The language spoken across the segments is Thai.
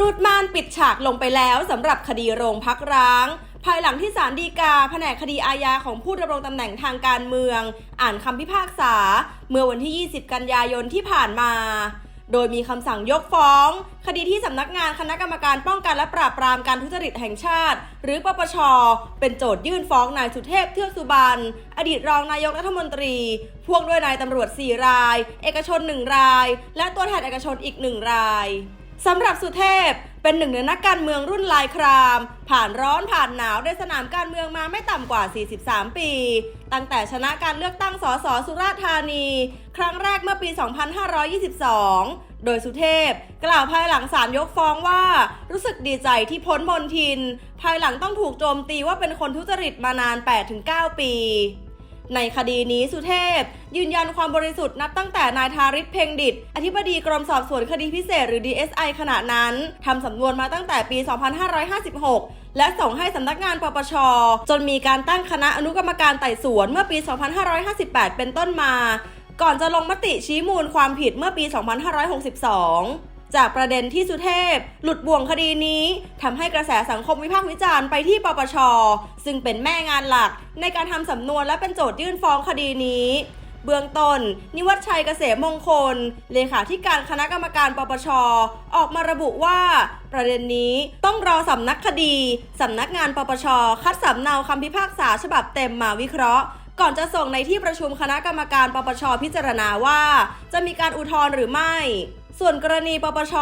รูดม่านปิดฉากลงไปแล้วสำหรับคดีโรงพักร้าง ภายหลังที่ศาลฎีกาแผนกคดีอาญาของผู้ดำรงตำแหน่งทางการเมือง อ่านคำพิพากษา เมื่อวันที่ 20 กันยายนที่ผ่านมา โดยมีคำสั่งยกฟ้อง คดีที่สำนักงานคณะกรรมการป้องกันและปราบปรามการทุจริตแห่งชาติ หรือปปช เป็นโจทยื่นฟ้องนายสุเทพเทือกสุบรรณอดีตรองนายกรัฐมนตรีพ่วงด้วยนายตำรวจ 4 ราย เอกชน 1 ราย และตัวแทนเอกชนอีก 1 ราย สำหรับสุเทพเป็นหนึ่งในนักการเมืองรุ่นลายคราม ผ่านร้อนผ่านหนาวในสนามการเมืองมาไม่ต่ำกว่า 43 ปี ตั้งแต่ชนะการเลือกตั้งสสสุราษฎร์ธานี ครั้งแรกเมื่อปี 2522 โดยสุเทพกล่าวภายหลังศาลยกฟ้องว่า รู้สึกดีใจที่พ้นมนทิน ภายหลังต้องถูกโจมตีว่าเป็นคนทุจริตมานาน 8-9 ปี ในคดีนี้สุเทพ ยืนยันความบริสุทธิ์นับตั้งแต่นายทาริศเพ่งดิต อธิบดีกรมสอบสวนคดีพิเศษหรือ DSI ขณะนั้นทำสำนวนมาตั้งแต่ปี 2556 และส่งให้สำนักงานปปช จนมีการตั้งคณะอนุกรรมการไต่สวนเมื่อปี 2558 เป็นต้นมา ก่อนจะลงมติชี้มูลความผิดเมื่อปี 2562 จากประเด็นที่สุเทพ หลุดบ่วงคดีนี้ทำให้กระแสสังคมวิพากษ์วิจารณ์ไปที่ปปช ซึ่งเป็นแม่งานหลัก ในการทำสำนวนและเป็นโจทยื่นฟ้องคดีนี้ เบื้องต้น นิวัฒชัยเกษมมงคล เลขาธิการคณะกรรมการปปช ออกมาระบุว่า ประเด็นนี้ต้องรอสำนักคดีสำนักงานปปช คัดสำเนาคำพิพากษาฉบับเต็มมาวิเคราะห์ก่อนจะส่งในที่ประชุมคณะกรรมการปปชพิจารณาว่า จะมีการอุทธรณ์หรือไม่ ส่วนกรณีปปช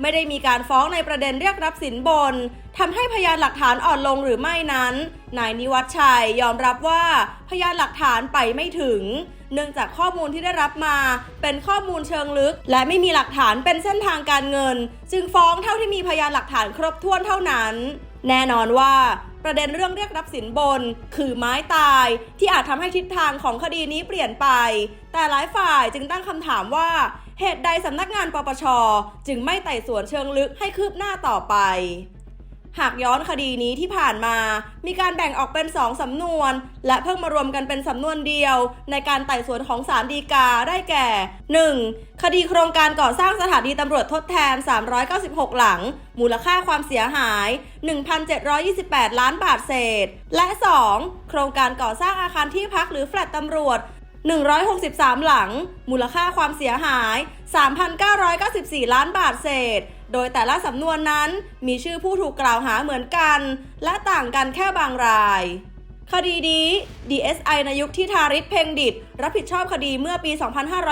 ไม่ได้มีการฟ้องในประเด็นเรียกรับสินบนทำให้พยานหลักฐานอ่อนลงหรือไม่นั้น นายนิวัฒชัยยอมรับว่าพยานหลักฐานไปไม่ถึง เนื่องจากข้อมูลที่ได้รับมา เป็นข้อมูลเชิงลึก และไม่มีหลักฐานเป็นเส้นทางการเงิน จึงฟ้องเท่าที่มีพยานหลักฐานครบถ้วนเท่านั้น แน่นอนว่าประเด็นเรื่องเรียกรับสินบน คือไม้ตายที่อาจทำให้ทิศทางของคดีนี้เปลี่ยนไป แต่หลายฝ่ายจึงตั้งคำถามว่า เหตุใดสำนักงานปปช จึงไม่ไต่สวนเชิงลึกให้คืบหน้าต่อไป หากย้อนคดีนี้ที่ผ่านมา มีการแบ่งออกเป็น2สำนวน และเพิ่งมารวมกันเป็นสำนวนเดียว ในการไต่สวนของศาลฎีกาได้แก่ 1. คดีโครงการก่อสร้างสถานีตำรวจทดแทน 396 หลัง มูลค่าความเสียหาย 1,728 ล้านบาทเศษ และ 2. โครงการก่อสร้างอาคารที่พักหรือแฟลตตำรวจ 163 หลัง มูลค่าความเสียหาย 3,994 ล้านบาทเศษ โดยแต่ละสำนวนนั้นมีชื่อผู้ถูกกล่าวหาเหมือนกัน และต่างกันแค่บางราย คดีนี้ DSI ในยุคที่ทาริศเพ่งดิต รับผิดชอบคดีเมื่อปี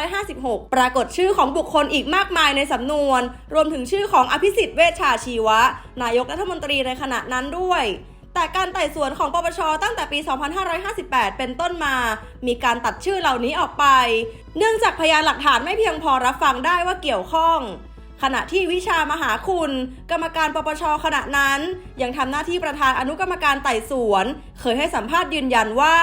2556 ปรากฏชื่อของบุคคลอีกมากมายในสำนวน รวมถึงชื่อของอภิสิทธิ์เวชชาชีวะ นายกรัฐมนตรีในขณะนั้นด้วย แต่การไต่สวนของปปชตั้งแต่ปี 2558 เป็นต้นมา มีการตัดชื่อเหล่านี้ออกไป เนื่องจากพยานหลักฐานไม่เพียงพอรับฟังได้ว่าเกี่ยวข้อง ขณะที่วิชามหาคุณ กรรมการปปชขณะนั้น ยังทำหน้าที่ประธานอนุกรรมการไต่สวน เคยให้สัมภาษณ์ยืนยันว่า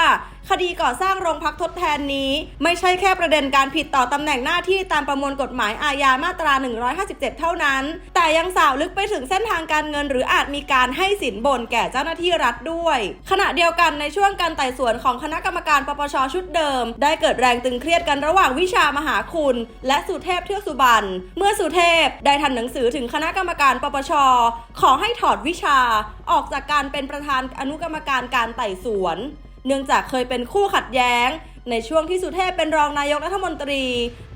คดีก่อสร้างโรงพักทดแทนนี้ ไม่ใช่แค่ประเด็นการผิดต่อตำแหน่งหน้าที่ตามประมวลกฎหมายอาญามาตรา 157 เท่านั้น แต่ยังสาวลึกไปถึงเส้นทางการเงิน หรืออาจมีการให้สินบนแก่เจ้าหน้าที่รัฐด้วย ขณะเดียวกันในช่วงการไต่สวนของคณะกรรมการปปชชุดเดิม ได้เกิดแรงตึงเครียดกันระหว่างวิชามหาคุณ และสุเทพเทือกสุบรรณเมื่อสุเทพได้ทำหนังสือถึงคณะกรรมการปปช ขอให้ถอดวิชา ออกจากการเป็นประธานอนุกรรมการการไต่สวน เนื่องจากเคยเป็นคู่ขัดแย้ง ในช่วงที่สุเทพเป็นรองนายกรัฐมนตรี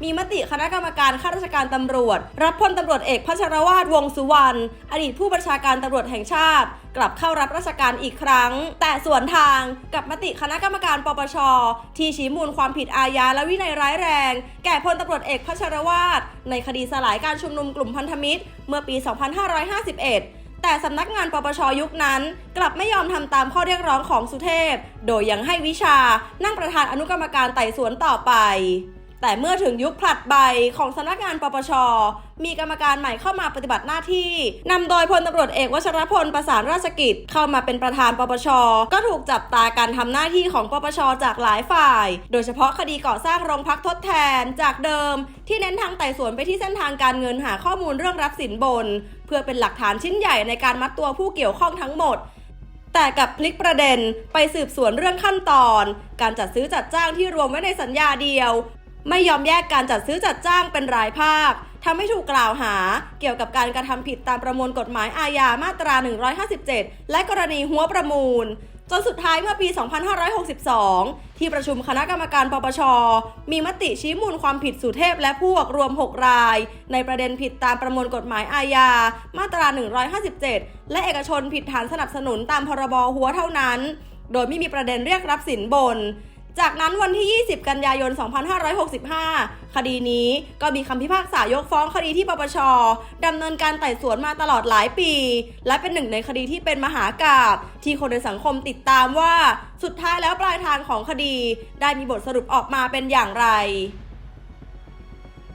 มีมติคณะกรรมการข้าราชการตำรวจ รับพลตำรวจเอกพัชรวาทวงสุวรรณอดีตผู้บัญชาการตำรวจแห่งชาติ กลับเข้ารับราชการอีกครั้ง แต่ส่วนทางกับมติคณะกรรมการปปช ที่ชี้มูลความผิดอาญาและวินัยร้ายแรง แก่พลตำรวจเอกพัชรวาทในคดีสลายการชุมนุมกลุ่มพันธมิตร เมื่อปี 2551 แต่สำนักงานปปชยุคนั้น กลับไม่ยอมทำตามข้อเรียกร้องของสุเทพ โดยยังให้วิชานั่งประธานอนุกรรมการไต่สวนต่อไป แต่เมื่อถึงยุคผลัดใบของสำนักงานปปช มีกรรมการใหม่เข้ามาปฏิบัติหน้าที่นำโดยพลตำรวจเอกวชรพลประสานราชกิจ เข้ามาเป็นประธานปปช ก็ถูกจับตาการทำหน้าที่ของปปช จากหลายฝ่าย โดยเฉพาะคดีก่อสร้างโรงพักทดแทนจากเดิม ที่เน้นทางไต่สวนไปที่เส้นทางการเงินหาข้อมูลเรื่องรับสินบน เพื่อเป็นหลักฐานชิ้นใหญ่ในการมัดตัวผู้เกี่ยวข้องทั้งหมดแต่กับพลิกประเด็นไปสืบสวนเรื่องขั้นตอน การจัดซื้อจัดจ้างที่รวมไว้ในสัญญาเดียว ไม่ยอมแยกการจัดซื้อจัดจ้างเป็นรายภาคทำให้ถูกกล่าวหาเกี่ยวกับการกระทำผิดตามประมวลกฎหมายอาญามาตรา 157 และกรณีหัวประมูล จนสุดท้ายเมื่อปี 2562 ที่ประชุมคณะกรรมการปปช มีมติชี้มูลความผิดสุเทพและพวกรวม 6 ราย ในประเด็นผิดตามประมวลกฎหมายอาญามาตรา 157 และเอกชนผิดฐานสนับสนุนตามพรบหัวเท่านั้น โดยไม่มีประเด็นเรียกรับสินบน จากนั้นวันที่ 20 กันยายน 2565 คดีนี้ก็มีคำพิพากษายกฟ้องคดีที่ปปชดำเนินการไต่สวนมาตลอดหลายปี และเป็นหนึ่งในคดีที่เป็นมหากาบที่คนในสังคมติดตามว่า สุดท้ายแล้วปลายทางของคดี ได้มีบทสรุปออกมาเป็นอย่างไร